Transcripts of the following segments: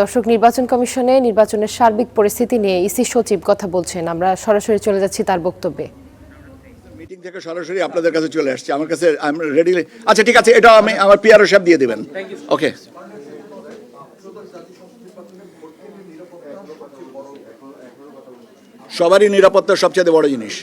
দর্শক নির্বাচন কমিশনে নির্বাচনের সার্বিক পরিস্থিতি নিয়ে ইসি সচিব কথা বলছেন। আমরা সরাসরি চলে যাচ্ছি তার বক্তব্যে। মিটিং থেকে সরাসরি আপনাদের কাছে চলে আসছে। আমার কাছে রেডি আচ্ছা ঠিক আছে এটা আমি আমার পিআরও সাহেব দিয়ে দেবেন। ওকে সবারই নিরাপত্তা সবচেয়ে বড় জিনিস।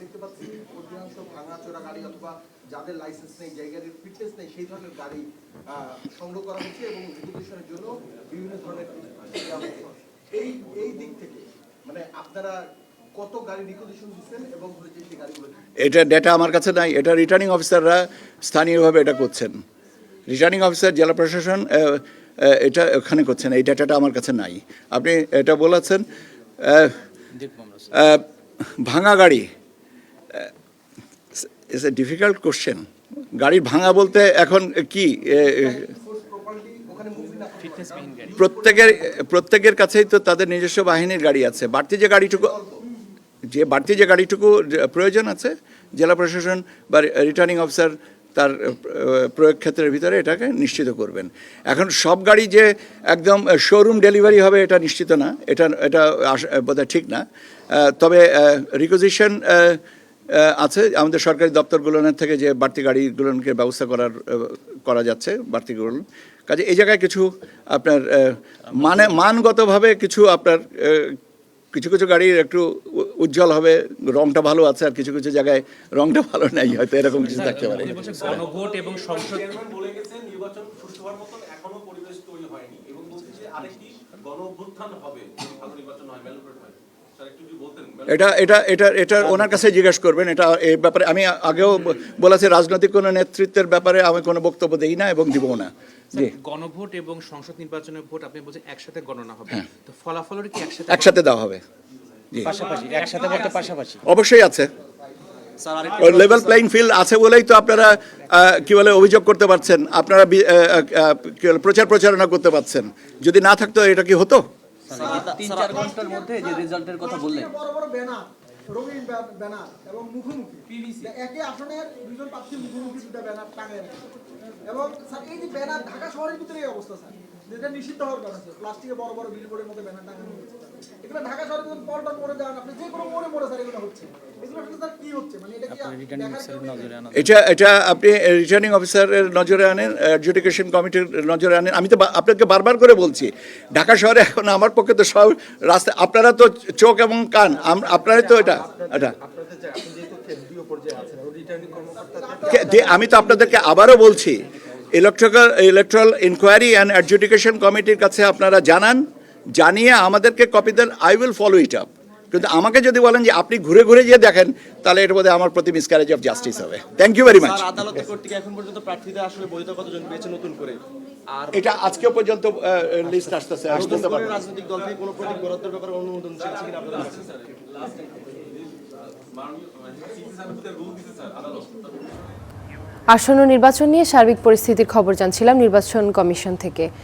দেখতে পাচ্ছি অধিকাংশ ভাঙাচোরা গাড়ি অথবা যাদের লাইসেন্স নেই যে গাড়ির ফিটনেস নেই সেই ধরনের গাড়ি সংগ্রহ করা হচ্ছে এবং ডিপোজিশনের জন্য বিভিন্ন ধরনের এই এই দিক থেকে মানে আপনারা কত গাড়ি রিকোজিশন দিচ্ছেন এবং সেই গাড়িগুলো এটা ডেটা আমার কাছে নাই এটা রিটার্নিং অফিসাররা স্থানীয়ভাবে এটা করছেন। রিটার্নিং অফিসার জেলা প্রশাসন এটা ওখানে করছেন এই ডেটাটা আমার কাছে নাই। আপনি এটা বলেছেন ভাঙা গাড়ি ইটস এ ডিফিকাল্ট কোশ্চেন গাড়ি ভাঙা বলতে এখন কি? প্রত্যেকের প্রত্যেকের কাছেই তো তাদের নিজস্ব বাহিনীর গাড়ি আছে। বাড়তি যে গাড়িটুকু, যে বাড়তি যে গাড়িটুকু প্রয়োজন আছে, জেলা প্রশাসন বা রিটার্নিং অফিসার তার প্রয়োগ ক্ষেত্রের ভিতরে এটাকে নিশ্চিত করবেন। এখন সব গাড়ি যে একদম শোরুম ডেলিভারি হবে, এটা নিশ্চিত না। এটা এটা বোধহয় ঠিক না। তবে রিকোজিশন আছে। আমাদের সরকারি দপ্তরগুলোর থেকে যে বাড়তি গাড়িগুলোকে ব্যবস্থা করার করা যাচ্ছে বাড়তিগুলো। কাজে এই জায়গায় কিছু আপনার মানে মানগতভাবে কিছু আপনার কিছু কিছু গাড়ির একটু উজ্জ্বল হবে রংটা ভালো আছে আর কিছু কিছু জায়গায় রংটা ভালো নাই হয়তো এরকম কিছু থাকতে পারে। গণভোট এবং সংসদ বলে গেছেন নির্বাচন সুষ্ঠু হওয়ার মতন এখনও পরিবেশ তৈরি হয়নি এবং বলছে যে আরেকটি গণ হবে যদি ভালো নির্বাচন হয় ম্যালোক্রেট হয়। স্যার একটু এটা এটা এটা এটা ওনার কাছে জিজ্ঞেস করবেন। এটা এই ব্যাপারে আমি আগেও বলেছি রাজনৈতিক কোনো নেতৃত্বের ব্যাপারে আমি কোনো বক্তব্য দেই না এবং দিব না। গণভোট এবং সংসদ নির্বাচনের ভোট আপনি বলছেন একসাথে গণনা হবে। হ্যাঁ। তো ফলাফলের কি একসাথে একসাথে দেওয়া হবে। পাশাপাশি একসাথে বলতে পাশাপাশি। অবশ্যই আছে। লেভেল প্লেইং ফিল্ড আছে বলেই তো আপনারা আহ, কি বলে অভিযোগ করতে পারছেন। আপনারা প্রচার প্রচারণা করতে পারছেন। যদি না থাকতো এটা কি হতো? তিন চার ঘণ্টার মধ্যে যে রেজাল্টের কথা বললেন। বড় বড় ব্যানার রঙিন ব্যান- ব্যানার এবং মুখোমুখি। একই আসনের দুজন প্রার্থী মুখোমুখি দুটা ব্যানার টাঙায় এবং স্যার এই যে ব্যানার ঢাকা শহরের ভিতরে এই অবস্থা স্যার। যেটা নিষিদ্ধ হওয়ার আছে প্লাস্টিকে বড় বড় বিলবোর্ডের মধ্যে ব্যানার টাঙানো হচ্ছে এগুলো ঢাকা শহরে যখন পল্টন মোড়ে যান আপনি যে কোনো মোড়ে মোড়ে স্যার এগুলো হচ্ছে। এগুলো আসলে স্যার কি হচ্ছে? মানে এটা কি? এটা এটা আপনি রিটার্নিং অফিসারের নজরে আনেন অ্যাডজুডিকেশন কমিটির নজরে আনেন। আমি তো আপনাকে বারবার করে বলছি ঢাকা শহরে এখন আমার পক্ষে তো সব রাস্তা আপনারা তো চোখ এবং কান আপনারাই তো এটা এটা। যে- আমি তো আপনাদেরকে আবারও বলছি electrical electoral enquiry and adjudication কমিটির কাছে আপনারা জানান জানিয়ে আমাদেরকে copy then I will follow it up কিন্তু আমাকে যদি বলেন যে আপনি ঘুরে ঘুরে গিয়ে দেখেন তাহলে এটা বোধহয় আমার প্রতি মিসক্যারেজ অফ জাস্টিস হবে। Thank you very much sir কর্তৃক এখন পর্যন্ত প্রার্থীদের আসলে বৈধ কতজন পেয়েছে নতুন করে? আর এটা আজকে পর্যন্ত লিস্ট আসতেছে আসতেছে রাজনৈতিক দল থেকে কোনো প্রতীক বরাদ্দের ব্যাপারে অনুমোদন চেয়েছে কিনা আপনাদের কাছে? আসন্ন নির্বাচন নিয়ে সার্বিক পরিস্থিতির খবর জানছিলাম নির্বাচন কমিশন থেকে।